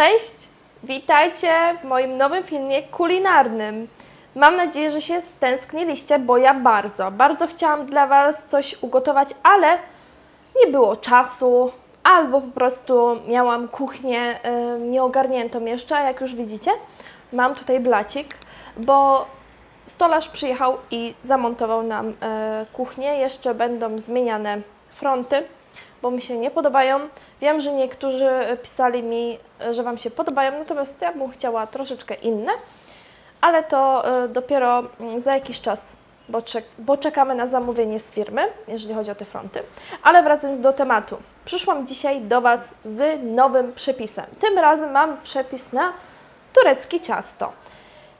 Cześć! Witajcie w moim nowym filmie kulinarnym. Mam nadzieję, że się stęskniliście, bo ja bardzo, bardzo chciałam dla Was coś ugotować, ale nie było czasu, albo po prostu miałam kuchnię y, nieogarniętą jeszcze, jak już widzicie, mam tutaj blacik, bo stolarz przyjechał i zamontował nam y, kuchnię. Jeszcze będą zmieniane fronty, bo mi się nie podobają. Wiem, że niektórzy pisali mi, że Wam się podobają, natomiast ja bym chciała troszeczkę inne, ale to y, dopiero mm, za jakiś czas, bo, czek bo czekamy na zamówienie z firmy, jeżeli chodzi o te fronty. Ale wracając do tematu. Przyszłam dzisiaj do Was z nowym przepisem. Tym razem mam przepis na tureckie ciasto.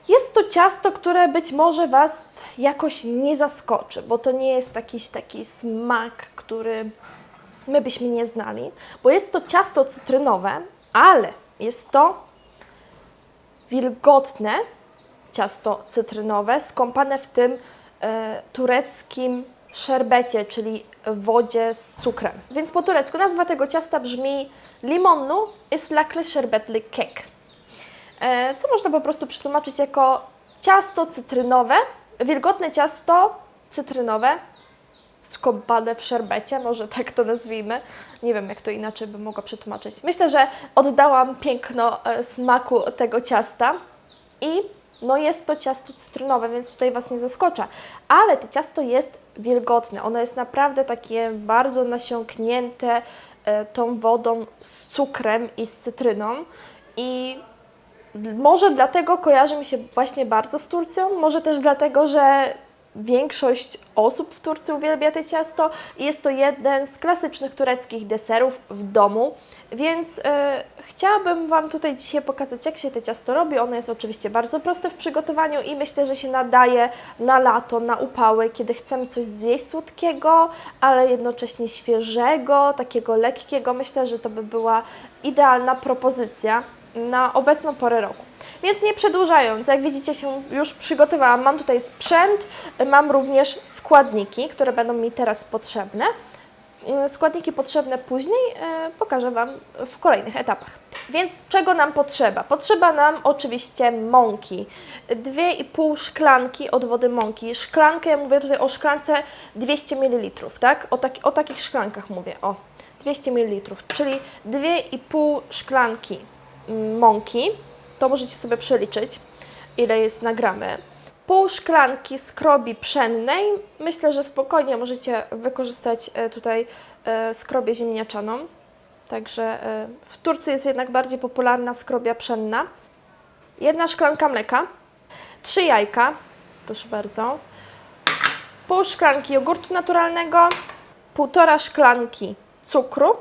Jest to ciasto, które być może Was jakoś nie zaskoczy, bo to nie jest jakiś taki smak, który my byśmy nie znali, bo jest to ciasto cytrynowe, ale jest to wilgotne ciasto cytrynowe, skąpane w tym e, tureckim szerbecie, czyli wodzie z cukrem. Więc po turecku nazwa tego ciasta brzmi limonlu islakli sherbetli kek. E, co można po prostu przetłumaczyć jako ciasto cytrynowe, wilgotne ciasto cytrynowe, skąpane w szerbecie, może tak to nazwijmy. Nie wiem, jak to inaczej bym mogła przetłumaczyć. Myślę, że oddałam piękno e, smaku tego ciasta i no jest to ciasto cytrynowe, więc tutaj Was nie zaskoczę. Ale to ciasto jest wilgotne. Ono jest naprawdę takie bardzo nasiąknięte e, tą wodą z cukrem i z cytryną. I może dlatego kojarzy mi się właśnie bardzo z Turcją, może też dlatego, że większość osób w Turcji uwielbia to ciasto i jest to jeden z klasycznych tureckich deserów w domu, więc e, chciałabym Wam tutaj dzisiaj pokazać, jak się to ciasto robi. Ono jest oczywiście bardzo proste w przygotowaniu i myślę, że się nadaje na lato, na upały, kiedy chcemy coś zjeść słodkiego, ale jednocześnie świeżego, takiego lekkiego. Myślę, że to by była idealna propozycja na obecną porę roku. Więc nie przedłużając, jak widzicie się już przygotowałam, mam tutaj sprzęt, mam również składniki, które będą mi teraz potrzebne. Y, Składniki potrzebne później y, pokażę Wam w kolejnych etapach. Więc czego nam potrzeba? Potrzeba nam oczywiście mąki. 2,5 szklanki od wody mąki. Szklankę, ja mówię tutaj o szklance 200 ml, tak? O, o takich szklankach mówię, o. 200 ml, czyli 2,5 szklanki mm, mąki. To możecie sobie przeliczyć, ile jest na gramy. Pół szklanki skrobi pszennej. Myślę, że spokojnie możecie wykorzystać e, tutaj e, skrobię ziemniaczaną. Także e, w Turcji jest jednak bardziej popularna skrobia pszenna. Jedna szklanka mleka. Trzy jajka. Proszę bardzo. Pół szklanki jogurtu naturalnego. Półtora szklanki cukru.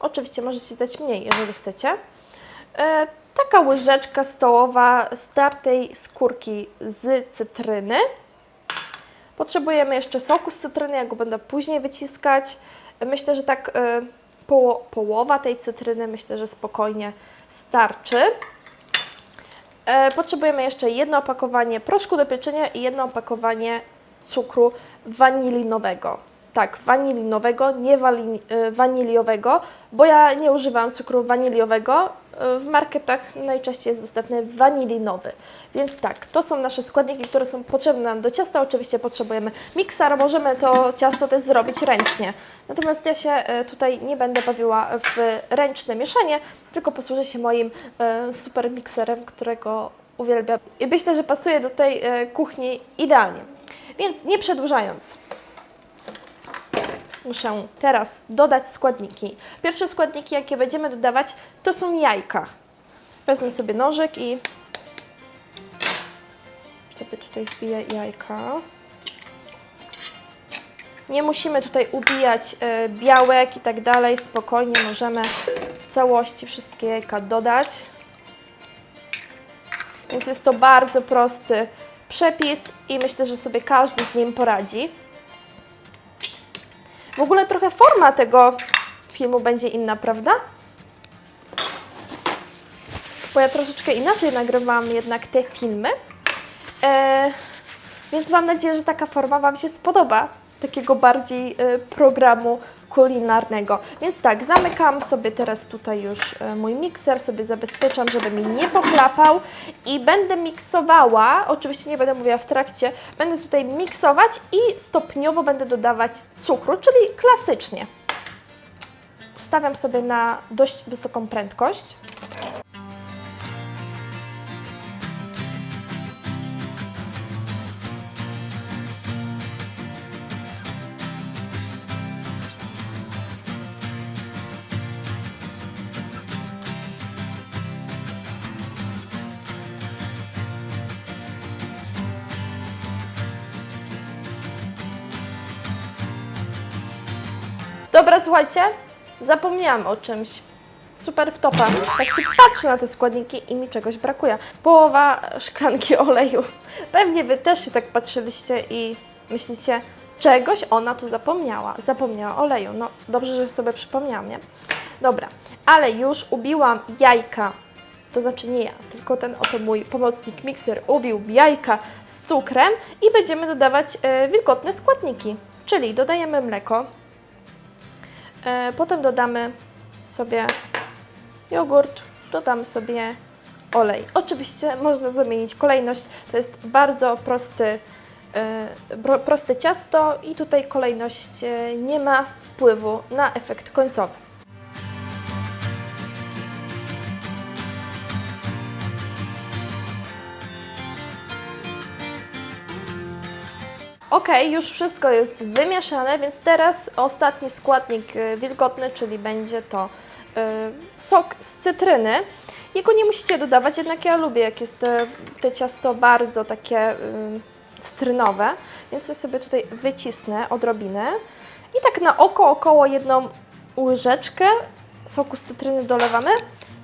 Oczywiście możecie dać mniej, jeżeli chcecie. Taka łyżeczka stołowa startej skórki z cytryny. Potrzebujemy jeszcze soku z cytryny, ja go będę później wyciskać. Myślę, że tak e, poło połowa tej cytryny, myślę, że spokojnie starczy. E, potrzebujemy jeszcze jedno opakowanie proszku do pieczenia i jedno opakowanie cukru wanilinowego. Tak, wanilinowego, nie wali, e, waniliowego, bo ja nie używam cukru waniliowego. E, W marketach najczęściej jest dostępny wanilinowy. Więc tak, to są nasze składniki, które są potrzebne nam do ciasta. Oczywiście potrzebujemy miksera, możemy to ciasto też zrobić ręcznie. Natomiast ja się e, tutaj nie będę bawiła w ręczne mieszanie, tylko posłużę się moim super mikserem, którego uwielbiam. I myślę, że pasuje do tej kuchni idealnie. Więc nie przedłużając, muszę teraz dodać składniki. Pierwsze składniki, jakie będziemy dodawać, to są jajka. Wezmę sobie nożyk i sobie tutaj wbiję jajka. Nie musimy tutaj ubijać e, białek i tak dalej. Spokojnie możemy w całości wszystkie jajka dodać. Więc jest to bardzo prosty przepis i myślę, że sobie każdy z nim poradzi. W ogóle trochę forma tego filmu będzie inna, prawda? Bo ja troszeczkę inaczej nagrywam jednak te filmy. E, więc mam nadzieję, że taka forma Wam się spodoba. Takiego bardziej e, programu kulinarnego. Więc tak, zamykam sobie teraz tutaj już e, mój mikser, sobie zabezpieczam, żeby mi nie poklapał i będę miksowała, oczywiście nie będę mówiła w trakcie, będę tutaj miksować i stopniowo będę dodawać cukru, czyli klasycznie. Ustawiam sobie na dość wysoką prędkość. Słuchajcie, zapomniałam o czymś. Super wtopa. Tak się patrzę na te składniki i mi czegoś brakuje. Połowa szklanki oleju. Pewnie Wy też się tak patrzyliście i myślicie, czegoś ona tu zapomniała. Zapomniała oleju. No dobrze, że sobie przypomniałam, nie? Dobra, ale już ubiłam jajka. To znaczy nie ja, tylko ten oto mój pomocnik mikser ubił jajka z cukrem i będziemy dodawać e, wilgotne składniki. Czyli dodajemy mleko, Potem dodamy sobie jogurt, dodamy sobie olej. Oczywiście można zamienić kolejność, to jest bardzo prosty, e, proste ciasto i tutaj kolejność e, nie ma wpływu na efekt końcowy. Ok, już wszystko jest wymieszane, więc teraz ostatni składnik y, wilgotny, czyli będzie to y, sok z cytryny. Jego nie musicie dodawać, jednak ja lubię, jak jest te, te ciasto bardzo takie y, cytrynowe, więc ja sobie tutaj wycisnę odrobinę i tak na oko około jedną łyżeczkę soku z cytryny dolewamy.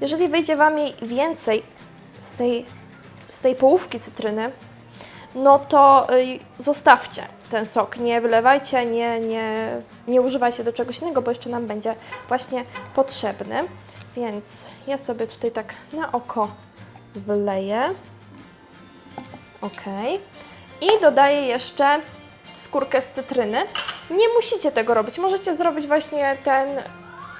Jeżeli wyjdzie Wam więcej z tej, z tej połówki cytryny, no to y, zostawcie ten sok. Nie wylewajcie, nie, nie, nie używajcie do czegoś innego, bo jeszcze nam będzie właśnie potrzebny. Więc ja sobie tutaj tak na oko wleję. Ok. I dodaję jeszcze skórkę z cytryny. Nie musicie tego robić. Możecie zrobić właśnie ten,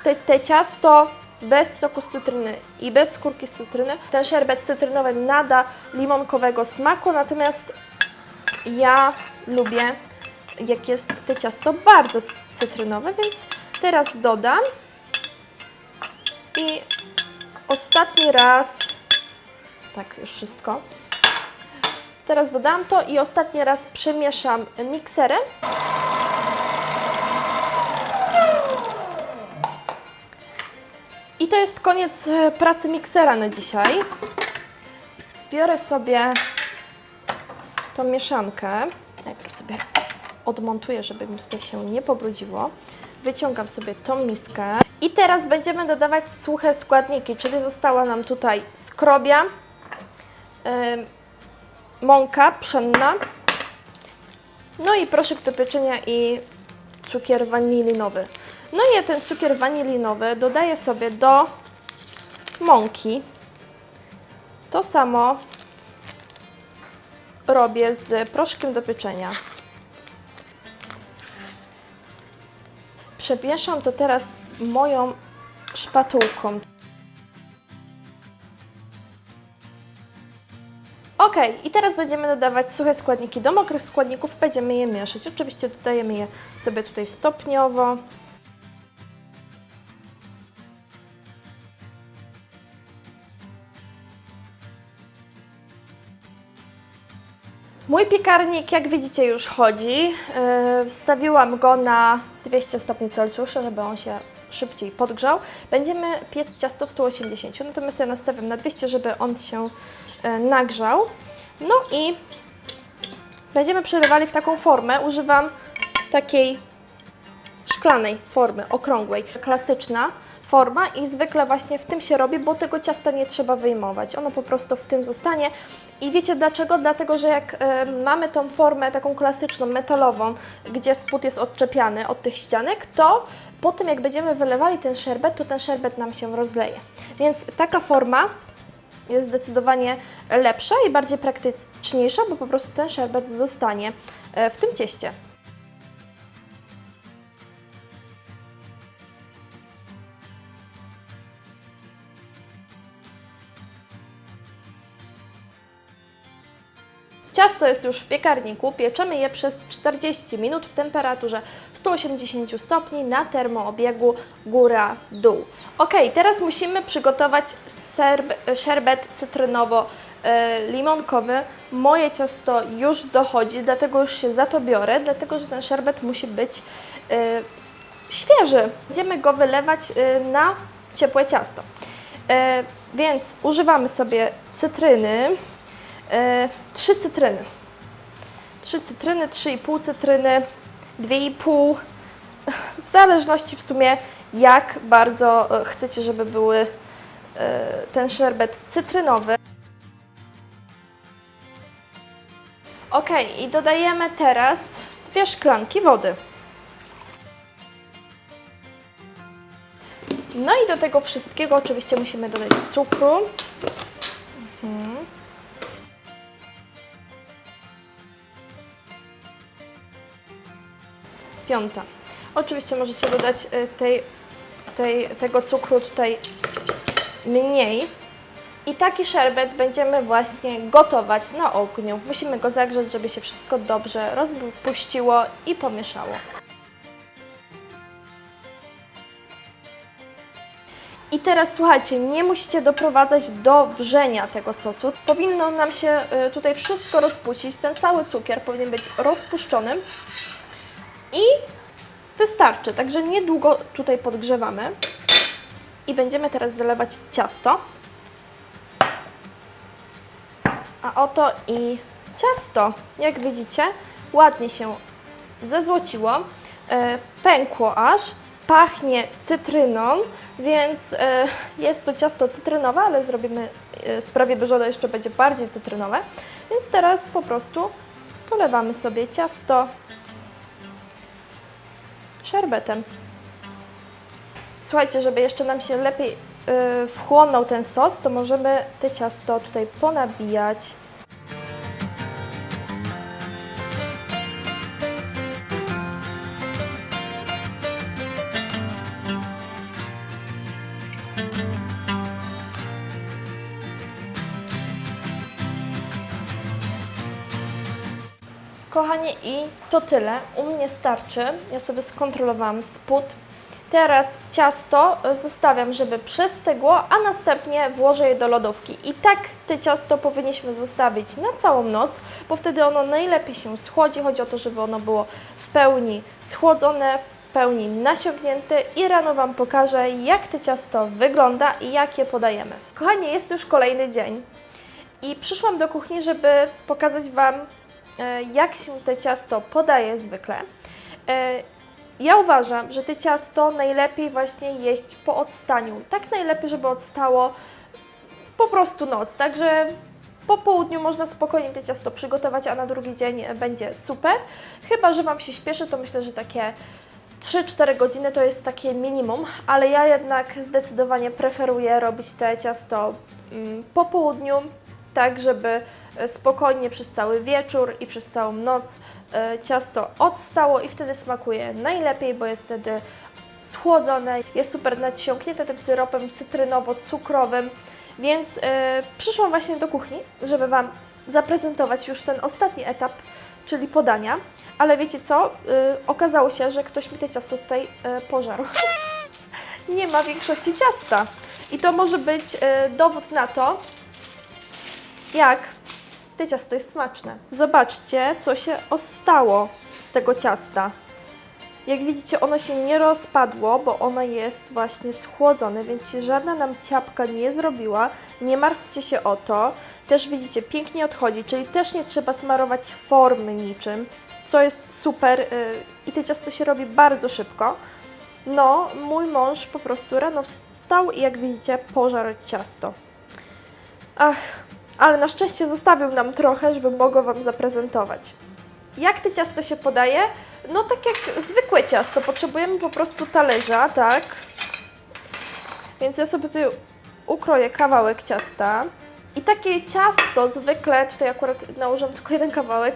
te, te ciasto bez soku z cytryny i bez skórki z cytryny. Ten szerbet cytrynowy nada limonkowego smaku, natomiast ja lubię, jak jest te ciasto bardzo cytrynowe, więc teraz dodam i ostatni raz, tak już wszystko, teraz dodam to i ostatni raz przemieszam mikserem. To jest koniec e, pracy miksera na dzisiaj. Biorę sobie tą mieszankę. Najpierw sobie odmontuję, żeby mi tutaj się nie pobrudziło. Wyciągam sobie tą miskę. I teraz będziemy dodawać suche składniki, czyli została nam tutaj skrobia, ym, mąka pszenna, no i proszek do pieczenia i cukier wanilinowy. No i ja ten cukier wanilinowy dodaję sobie do mąki. To samo robię z proszkiem do pieczenia. Przemieszam to teraz moją szpatułką. Ok, i teraz będziemy dodawać suche składniki. Do mokrych składników będziemy je mieszać. Oczywiście dodajemy je sobie tutaj stopniowo. Mój piekarnik, jak widzicie, już chodzi. Yy, Wstawiłam go na 200 stopni Celsjusza, żeby on się szybciej podgrzał. Będziemy piec ciasto w 180, natomiast ja nastawiam na 200, żeby on się yy, nagrzał. No i będziemy przelewali w taką formę. Używam takiej szklanej formy, okrągłej, klasyczna forma i zwykle właśnie w tym się robi, bo tego ciasta nie trzeba wyjmować. Ono po prostu w tym zostanie. I wiecie dlaczego? Dlatego, że jak e, mamy tą formę taką klasyczną, metalową, gdzie spód jest odczepiany od tych ścianek, to po tym jak będziemy wylewali ten szerbet, to ten szerbet nam się rozleje. Więc taka forma jest zdecydowanie lepsza i bardziej praktyczniejsza, bo po prostu ten szerbet zostanie e, w tym cieście. Ciasto jest już w piekarniku, pieczemy je przez 40 minut w temperaturze 180 stopni na termoobiegu góra-dół. Ok, teraz musimy przygotować serb, sherbet cytrynowo-limonkowy. Moje ciasto już dochodzi, dlatego już się za to biorę, dlatego że ten sherbet musi być e, świeży. Będziemy go wylewać e, na ciepłe ciasto. E, więc używamy sobie cytryny, e, trzy cytryny. Trzy cytryny, 3,5 cytryny, 2,5. W zależności w sumie jak bardzo e, chcecie, żeby były e, ten szerbet cytrynowy. Ok, i dodajemy teraz dwie szklanki wody. No i do tego wszystkiego oczywiście musimy dodać cukru. Piąta. Oczywiście możecie dodać y, tej, tej, tego cukru tutaj mniej. I taki szerbet będziemy właśnie gotować na ogniu. Musimy go zagrzać, żeby się wszystko dobrze rozpuściło i pomieszało. I teraz słuchajcie, nie musicie doprowadzać do wrzenia tego sosu. Powinno nam się y, tutaj wszystko rozpuścić. Ten cały cukier powinien być rozpuszczony. I wystarczy. Także niedługo tutaj podgrzewamy. I będziemy teraz zalewać ciasto. A oto i ciasto. Jak widzicie, ładnie się zezłociło, e, pękło aż, pachnie cytryną, więc e, jest to ciasto cytrynowe, ale zrobimy, e, sprawimy, że ono jeszcze będzie bardziej cytrynowe. Więc teraz po prostu polewamy sobie ciasto Słuchajcie, żeby jeszcze nam się lepiej y, wchłonął ten sos, to możemy te ciasto tutaj ponabijać. Kochani, i to tyle. U mnie starczy. Ja sobie skontrolowałam spód. Teraz ciasto zostawiam, żeby przystygło, a następnie włożę je do lodówki. I tak te ciasto powinniśmy zostawić na całą noc, bo wtedy ono najlepiej się schłodzi. Chodzi o to, żeby ono było w pełni schłodzone, w pełni nasiągnięte i rano Wam pokażę, jak to ciasto wygląda i jak je podajemy. Kochani, jest już kolejny dzień i przyszłam do kuchni, żeby pokazać Wam, jak się te ciasto podaje zwykle. E, Ja uważam, że te ciasto najlepiej właśnie jeść po odstaniu. Tak najlepiej, żeby odstało po prostu noc. Także po południu można spokojnie te ciasto przygotować, a na drugi dzień będzie super. Chyba, że Wam się śpieszy, to myślę, że takie 3-4 godziny to jest takie minimum, ale ja jednak zdecydowanie preferuję robić te ciasto mm, po południu, tak żeby e, spokojnie przez cały wieczór i przez całą noc e, ciasto odstało i wtedy smakuje najlepiej, bo jest wtedy schłodzone, jest super nadsiąknięte tym syropem cytrynowo-cukrowym, więc e, przyszłam właśnie do kuchni, żeby Wam zaprezentować już ten ostatni etap, czyli podania, ale wiecie co, okazało się, że ktoś mi te ciasto tutaj pożarł. Nie ma większości ciasta. I to może być dowód na to, jak to ciasto jest smaczne. Zobaczcie, co się ostało z tego ciasta. Jak widzicie, ono się nie rozpadło, bo ono jest właśnie schłodzone, więc się żadna nam ciapka nie zrobiła. Nie martwcie się o to. Też widzicie, pięknie odchodzi, czyli też nie trzeba smarować formy niczym, co jest super yy, i to ciasto się robi bardzo szybko. No, mój mąż po prostu rano wstał i jak widzicie, pożarł ciasto. Ach, ale na szczęście zostawił nam trochę, żeby mogła Wam zaprezentować. Jak to ciasto się podaje? No tak jak zwykłe ciasto, potrzebujemy po prostu talerza, tak? Więc ja sobie tutaj ukroję kawałek ciasta. I takie ciasto zwykle, tutaj akurat nałożyłam tylko jeden kawałek,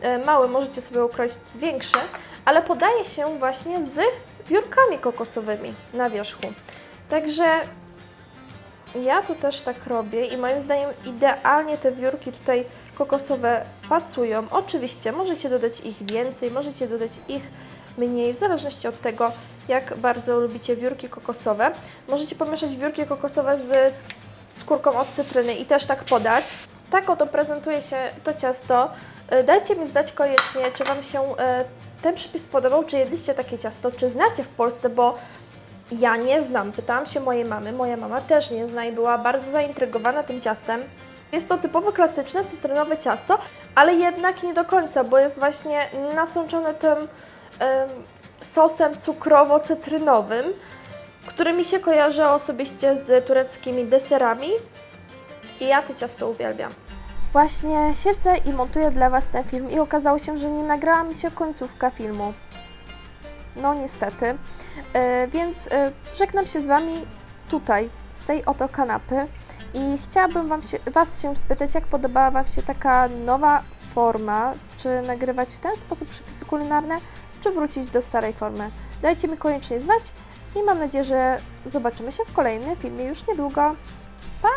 e, mały, możecie sobie ukroić większy, ale podaje się właśnie z wiórkami kokosowymi na wierzchu. Także Ja tu też tak robię i moim zdaniem idealnie te wiórki tutaj kokosowe pasują. Oczywiście możecie dodać ich więcej, możecie dodać ich mniej, w zależności od tego, jak bardzo lubicie wiórki kokosowe. Możecie pomieszać wiórki kokosowe z skórką od cytryny i też tak podać. Tak oto prezentuje się to ciasto. E, Dajcie mi znać koniecznie, czy Wam się e, ten przepis podobał, czy jedliście takie ciasto, czy znacie w Polsce, bo ja nie znam. Pytałam się mojej mamy, moja mama też nie zna i była bardzo zaintrygowana tym ciastem. Jest to typowo klasyczne cytrynowe ciasto, ale jednak nie do końca, bo jest właśnie nasączone tym em, sosem cukrowo-cytrynowym, który mi się kojarzy osobiście z tureckimi deserami i ja to ciasto uwielbiam. Właśnie siedzę i montuję dla Was ten film i okazało się, że nie nagrała mi się końcówka filmu. No niestety. E, więc e, żegnam się z Wami tutaj, z tej oto kanapy i chciałabym wam się, Was się spytać, jak podobała Wam się taka nowa forma, czy nagrywać w ten sposób przepisy kulinarne, czy wrócić do starej formy. Dajcie mi koniecznie znać i mam nadzieję, że zobaczymy się w kolejnym filmie już niedługo. Pa!